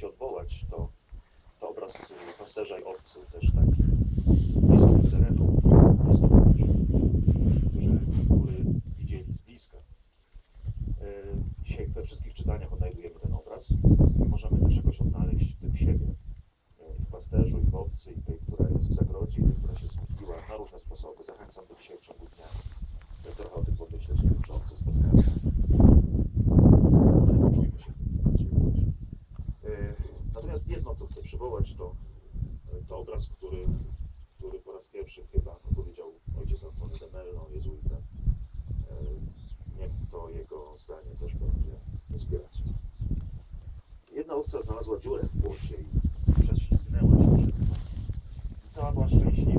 się odwołać, to, to obraz y, pasterza i owcy też taki bliski terenu, blisko ludzi, którzy góry widzieli z bliska. Y, Dzisiaj we wszystkich czytaniach odnajdujemy ten obraz i możemy też jakoś odnaleźć w tym siebie. W pasterzu, i owcy, i tej, która jest w zagrodzie, i tej, która się zgubiła na różne sposoby. Zachęcam do dzisiaj w ciągu dnia trochę o tym pomyśleć, nie czy owce spotkania. Ale poczujmy się tym bardziej jakoś. Y, Natomiast jedno, co chcę przywołać, to, to obraz, który, który po raz pierwszy chyba powiedział ojciec Antony de Mello, jezuita. Y, Niech to jego zdanie też będzie inspiracją. Jedna owca znalazła dziurę w płocie i prześlizgnęła się przez to. I cała była szczęśliwa,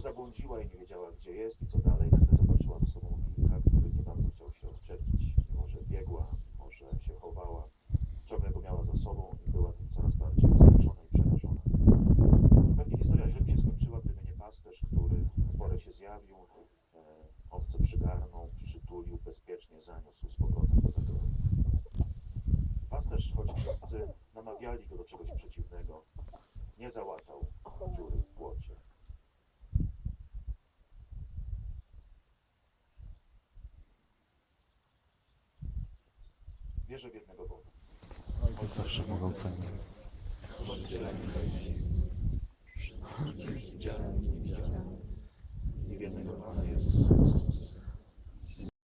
już zabłądziła i nie wiedziała, gdzie jest i co dalej, nagle zobaczyła za sobą wilka, który nie bardzo chciał się odczepić. Mimo, że biegła, mimo, że się chowała, ciągle go miała za sobą i była tym coraz bardziej zmęczona i przerażona. Pewnie historia źle się skończyła, gdyby nie pasterz, który w porę się zjawił, e, owce przygarnął, przytulił, bezpiecznie zaniósł z powrotem do zagrodu. Pasterz, choć wszyscy namawiali go do czegoś przeciwnego, nie załatał dziury w płocie. Wierzę w jednego Boga. I